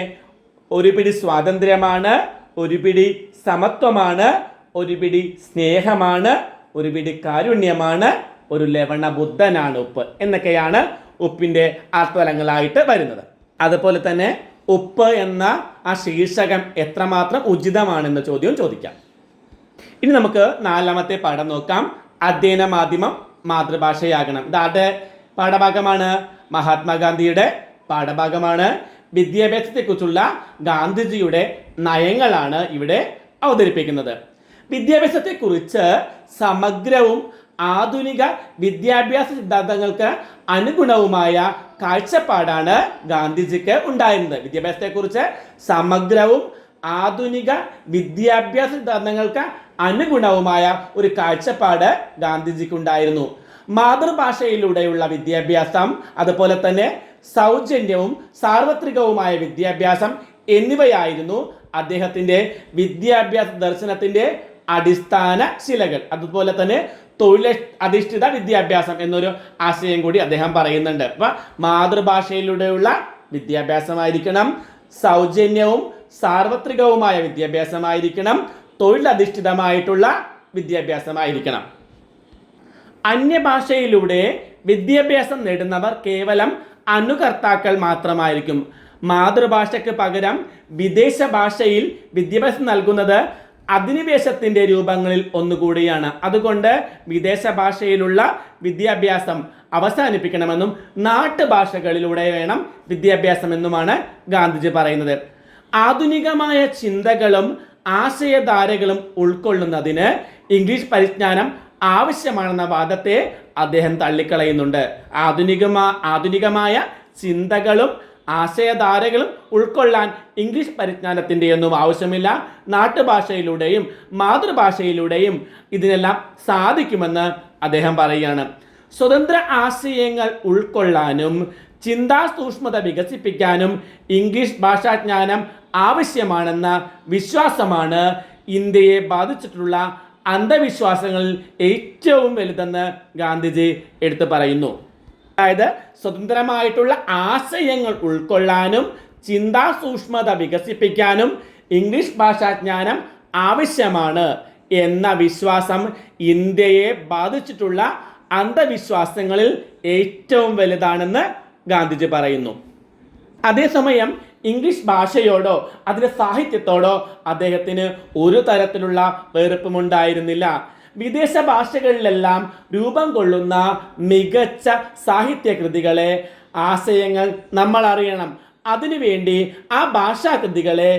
ഒരു പിടി സ്വാതന്ത്ര്യമാണ് ഒരു പിടി സമത്വമാണ് ഒരു പിടി സ്നേഹമാണ് ഒരു പിടി കാരുണ്യമാണ് ഒരു ലവണ ബുദ്ധനാണ് ഉപ്പ് എന്നൊക്കെയാണ് ഉപ്പിന്റെ അർത്ഥതലങ്ങളായിട്ട് വരുന്നത്. അതുപോലെ തന്നെ ഉപ്പ് എന്ന ആ ശീർഷകം എത്രമാത്രം ഉചിതമാണെന്ന ചോദ്യവും ചോദിക്കാം. ഇനി നമുക്ക് നാലാമത്തെ പാഠം നോക്കാം. അധ്യയന മാധ്യമം മാതൃഭാഷയാകണം. ഇതാരുടെ പാഠഭാഗമാണ് മഹാത്മാഗാന്ധിയുടെ പാഠഭാഗമാണ്. വിദ്യാഭ്യാസത്തെക്കുറിച്ചുള്ള ഗാന്ധിജിയുടെ നയങ്ങളാണ് ഇവിടെ അവതരിപ്പിക്കുന്നത്. വിദ്യാഭ്യാസത്തെക്കുറിച്ച് സമഗ്രവും ആധുനിക വിദ്യാഭ്യാസ സിദ്ധാന്തങ്ങൾക്ക് അനുഗുണവുമായ കാഴ്ചപ്പാടാണ് ഗാന്ധിജിക്ക് ഉണ്ടായിരുന്നത്. വിദ്യാഭ്യാസത്തെക്കുറിച്ച് സമഗ്രവും ആധുനിക വിദ്യാഭ്യാസ സിദ്ധാന്തങ്ങൾക്ക് അനുഗുണവുമായ ഒരു കാഴ്ചപ്പാട് ഗാന്ധിജിക്ക് ഉണ്ടായിരുന്നു മാതൃഭാഷയിലൂടെയുള്ള വിദ്യാഭ്യാസം അതുപോലെ തന്നെ സൗജന്യവും സാർവത്രികവുമായ വിദ്യാഭ്യാസം എന്നിവയായിരുന്നു അദ്ദേഹത്തിന്റെ വിദ്യാഭ്യാസ ദർശനത്തിന്റെ അടിസ്ഥാന ശിലകൾ. അതുപോലെ തന്നെ തൊഴിൽ അധിഷ്ഠിത വിദ്യാഭ്യാസം എന്നൊരു ആശയം കൂടി അദ്ദേഹം പറയുന്നുണ്ട്. അപ്പൊ മാതൃഭാഷയിലൂടെയുള്ള വിദ്യാഭ്യാസമായിരിക്കണം സൗജന്യവും സാർവത്രികവുമായ വിദ്യാഭ്യാസമായിരിക്കണം തൊഴിലധിഷ്ഠിതമായിട്ടുള്ള വിദ്യാഭ്യാസമായിരിക്കണം. അന്യഭാഷയിലൂടെ വിദ്യാഭ്യാസം നേടുന്നവർ കേവലം അനുകർത്താക്കൾ മാത്രമായിരിക്കും. മാതൃഭാഷയ്ക്ക് പകരം വിദേശ ഭാഷയിൽ വിദ്യാഭ്യാസം നൽകുന്നത് അധിനിവേശത്തിന്റെ രൂപങ്ങളിൽ ഒന്നുകൂടിയാണ്. അതുകൊണ്ട് വിദേശ ഭാഷയിലുള്ള വിദ്യാഭ്യാസം അവസാനിപ്പിക്കണമെന്നും നാട്ടുഭാഷകളിലൂടെ വേണം വിദ്യാഭ്യാസം എന്നുമാണ് ഗാന്ധിജി പറയുന്നത്. ആധുനികമായ ചിന്തകളും ആശയധാരകളും ഉൾക്കൊള്ളുന്നതിന് ഇംഗ്ലീഷ് പരിജ്ഞാനം ആവശ്യമാണെന്ന വാദത്തെ അദ്ദേഹം തള്ളിക്കളയുന്നുണ്ട്. ആധുനികമാ ആധുനികമായ ചിന്തകളും ആശയധാരകളും ഉൾക്കൊള്ളാൻ ഇംഗ്ലീഷ് പരിജ്ഞാനത്തിന്റെ ഒന്നും ആവശ്യമില്ല. നാട്ടുഭാഷയിലൂടെയും മാതൃഭാഷയിലൂടെയും ഇതിനെല്ലാം സാധിക്കുമെന്ന് അദ്ദേഹം പറയുകയാണ്. സ്വതന്ത്ര ആശയങ്ങൾ ഉൾക്കൊള്ളാനും ചിന്താ സൂക്ഷ്മത വികസിപ്പിക്കാനും ഇംഗ്ലീഷ് ഭാഷാജ്ഞാനം ആവശ്യമാണെന്ന വിശ്വാസമാണ് ഇന്ത്യയെ ബാധിച്ചിട്ടുള്ള അന്ധവിശ്വാസങ്ങളിൽ ഏറ്റവും വലുതെന്ന് ഗാന്ധിജി എടുത്തു പറയുന്നു. അതായത് സ്വതന്ത്രമായിട്ടുള്ള ആശയങ്ങൾ ഉൾക്കൊള്ളാനും ചിന്താ സൂക്ഷ്മത വികസിപ്പിക്കാനും ഇംഗ്ലീഷ് ഭാഷാജ്ഞാനം ആവശ്യമാണ് എന്ന വിശ്വാസം ഇന്ത്യയെ ബാധിച്ചിട്ടുള്ള അന്ധവിശ്വാസങ്ങളിൽ ഏറ്റവും വലുതാണെന്ന് ഗാന്ധിജി പറയുന്നു. അതേസമയം ഇംഗ്ലീഷ് ഭാഷയോടോ അതിന്റെ സാഹിത്യത്തോടോ അദ്ദേഹത്തിന് ഒരു തരത്തിലുള്ള വെറുപ്പുമുണ്ടായിരുന്നില്ല. വിദേശ ഭാഷകളിലെല്ലാം രൂപം കൊള്ളുന്ന മികച്ച സാഹിത്യകൃതികളെ ആശയങ്ങൾ നമ്മൾ അറിയണം അതിനുവേണ്ടി ആ ഭാഷാകൃതികളെ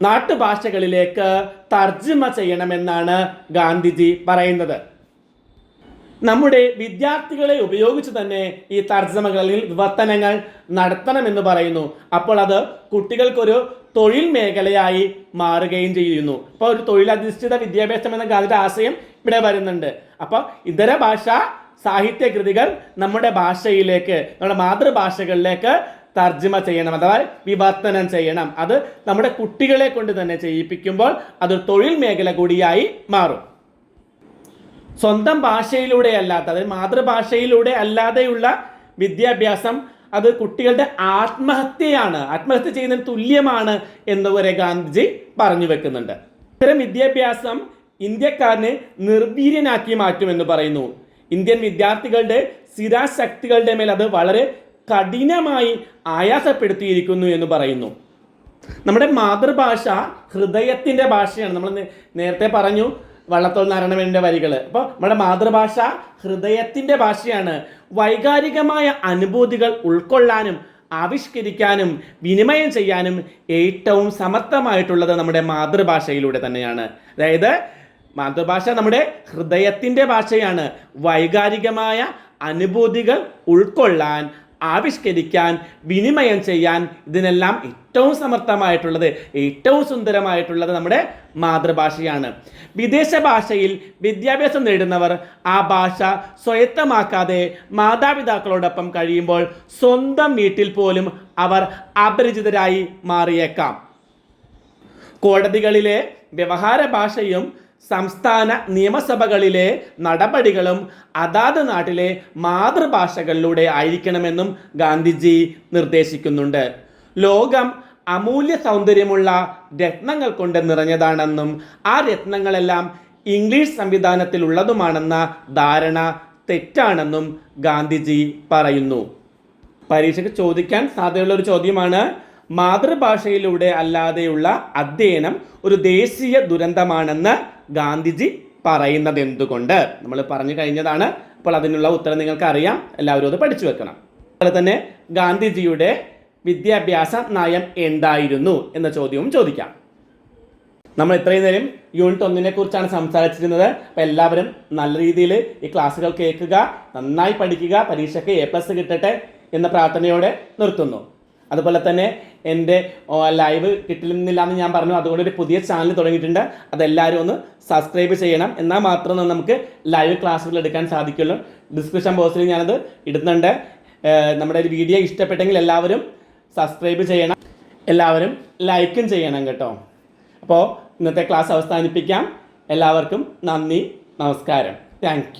നാട്ടുഭാഷകളിലേക്ക് തർജമ ചെയ്യണമെന്നാണ് ഗാന്ധിജി പറയുന്നത്. നമ്മുടെ വിദ്യാർത്ഥികളെ ഉപയോഗിച്ച് തന്നെ ഈ തർജമകളിൽ വിവർത്തനങ്ങൾ നടത്തണമെന്ന് പറയുന്നു. അപ്പോൾ അത് കുട്ടികൾക്കൊരു തൊഴിൽ മേഖലയായി മാറുകയും ചെയ്യുന്നു. അപ്പോൾ ഒരു തൊഴിലധിഷ്ഠിത വിദ്യാഭ്യാസം എന്ന അതിന്റെ ആശയം ഇവിടെ വരുന്നുണ്ട്. അപ്പോൾ ഇതര ഭാഷ സാഹിത്യ കൃതികൾ നമ്മുടെ ഭാഷയിലേക്ക് നമ്മുടെ മാതൃഭാഷകളിലേക്ക് തർജമ ചെയ്യണം അഥവാ വിവർത്തനം ചെയ്യണം. അത് നമ്മുടെ കുട്ടികളെ കൊണ്ട് തന്നെ ചെയ്യിപ്പിക്കുമ്പോൾ അതൊരു തൊഴിൽ മേഖല കൂടിയായി മാറും. സ്വന്തം ഭാഷയിലൂടെ അല്ലാത്ത അതായത് മാതൃഭാഷയിലൂടെ അല്ലാതെയുള്ള വിദ്യാഭ്യാസം അത് കുട്ടികളുടെ ആത്മഹത്യയാണ് ആത്മഹത്യ ചെയ്യുന്നതിന് തുല്യമാണ് എന്ന് വരെ ഗാന്ധിജി പറഞ്ഞു വെക്കുന്നുണ്ട്. ഇത്തരം വിദ്യാഭ്യാസം ഇന്ത്യക്കാരനെ നിർവീര്യനാക്കി മാറ്റുമെന്ന് പറയുന്നു. ഇന്ത്യൻ വിദ്യാർത്ഥികളുടെ സ്ഥിരാശക്തികളുടെ മേൽ അത് വളരെ കഠിനമായി ആയാസപ്പെടുത്തിയിരിക്കുന്നു എന്ന് പറയുന്നു. നമ്മുടെ മാതൃഭാഷ ഹൃദയത്തിന്റെ ഭാഷയാണ്. നമ്മൾ നേരത്തെ പറഞ്ഞു വള്ളത്തോൾ നാരായണമേന്റെ വരികൾ അപ്പോൾ നമ്മുടെ മാതൃഭാഷ ഹൃദയത്തിന്റെ ഭാഷയാണ്. വൈകാരികമായ അനുഭൂതികൾ ഉൾക്കൊള്ളാനും ആവിഷ്കരിക്കാനും വിനിമയം ചെയ്യാനും ഏറ്റവും സമർത്ഥമായിട്ടുള്ളത് നമ്മുടെ മാതൃഭാഷയിലൂടെ തന്നെയാണ്. അതായത് മാതൃഭാഷ നമ്മുടെ ഹൃദയത്തിന്റെ ഭാഷയാണ്. വൈകാരികമായ അനുഭൂതികൾ ഉൾക്കൊള്ളാൻ ആവിഷ്കരിക്കാൻ വിനിമയം ചെയ്യാൻ ഇതിനെല്ലാം ഏറ്റവും സമർത്ഥമായിട്ടുള്ളത് ഏറ്റവും സുന്ദരമായിട്ടുള്ളത് നമ്മുടെ മാതൃഭാഷയാണ്. വിദേശ ഭാഷയിൽ വിദ്യാഭ്യാസം നേടുന്നവർ ആ ഭാഷ സ്വയത്തമാക്കാതെ മാതാപിതാക്കളോടൊപ്പം കഴിയുമ്പോൾ സ്വന്തം വീട്ടിൽ പോലും അവർ അപരിചിതരായി മാറിയേക്കാം. കോടതികളിലെ വ്യവഹാര ഭാഷയും സംസ്ഥാന നിയമസഭകളിലെ നടപടികളും അതാത് നാട്ടിലെ മാതൃഭാഷകളിലൂടെ ആയിരിക്കണമെന്നും ഗാന്ധിജി നിർദ്ദേശിക്കുന്നുണ്ട്. ലോകം അമൂല്യ സൗന്ദര്യമുള്ള രത്നങ്ങൾ കൊണ്ട് നിറഞ്ഞതാണെന്നും ആ രത്നങ്ങളെല്ലാം ഇംഗ്ലീഷ് സംവിധാനത്തിലുള്ളതുമാണെന്ന ധാരണ തെറ്റാണെന്നും ഗാന്ധിജി പറയുന്നു. പരീക്ഷയ്ക്ക് ചോദിക്കാൻ സാധ്യതയുള്ള ഒരു ചോദ്യമാണ് മാതൃഭാഷയിലൂടെ അല്ലാതെയുള്ള അധ്യയനം ഒരു ദേശീയ ദുരന്തമാണെന്ന് ഗാന്ധിജി പറയുന്നത് എന്തുകൊണ്ട്? നമ്മൾ പറഞ്ഞു കഴിഞ്ഞതാണ്. അപ്പോൾ അതിനുള്ള ഉത്തരം നിങ്ങൾക്ക് അറിയാം എല്ലാവരും അത് പഠിച്ചു വെക്കണം. അതുപോലെ തന്നെ ഗാന്ധിജിയുടെ വിദ്യാഭ്യാസ നയം എന്തായിരുന്നു എന്ന ചോദ്യവും ചോദിക്കാം. നമ്മൾ ഇത്രയും നേരം യൂണിറ്റ് ഒന്നിനെ കുറിച്ചാണ് സംസാരിച്ചിരുന്നത്. അപ്പോൾ എല്ലാവരും നല്ല രീതിയിൽ ഈ ക്ലാസ്സുകൾ കേൾക്കുക നന്നായി പഠിക്കുക പരീക്ഷയ്ക്ക് എ പ്ലസ് കിട്ടട്ടെ എന്ന പ്രാർത്ഥനയോടെ നിർത്തുന്നു. അതുപോലെ തന്നെ എന്റെ ലൈവ് കിട്ടില്ല എന്ന് ഞാൻ പറഞ്ഞു. അതുകൊണ്ട് ഒരു പുതിയ ചാനൽ തുടങ്ങിയിട്ടുണ്ട്. അതെല്ലാവരും ഒന്ന് സബ്സ്ക്രൈബ് ചെയ്യണം. എന്നാൽ മാത്രമേ നമുക്ക് ലൈവ് ക്ലാസ്സുകൾ എടുക്കാൻ സാധിക്കുള്ളൂ. ഡിസ്ക്രിപ്ഷൻ ബോക്സിൽ ഞാനത് ഇടുന്നുണ്ട്. നമ്മുടെ ഒരു വീഡിയോ ഇഷ്ടപ്പെട്ടെങ്കിൽ എല്ലാവരും സബ്സ്ക്രൈബ് ചെയ്യണം. എല്ലാവരും ലൈക്കും ചെയ്യണം കേട്ടോ. അപ്പോൾ ഇന്നത്തെ ക്ലാസ് അവസാനിപ്പിക്കാം. എല്ലാവർക്കും നന്ദി. നമസ്കാരം. താങ്ക്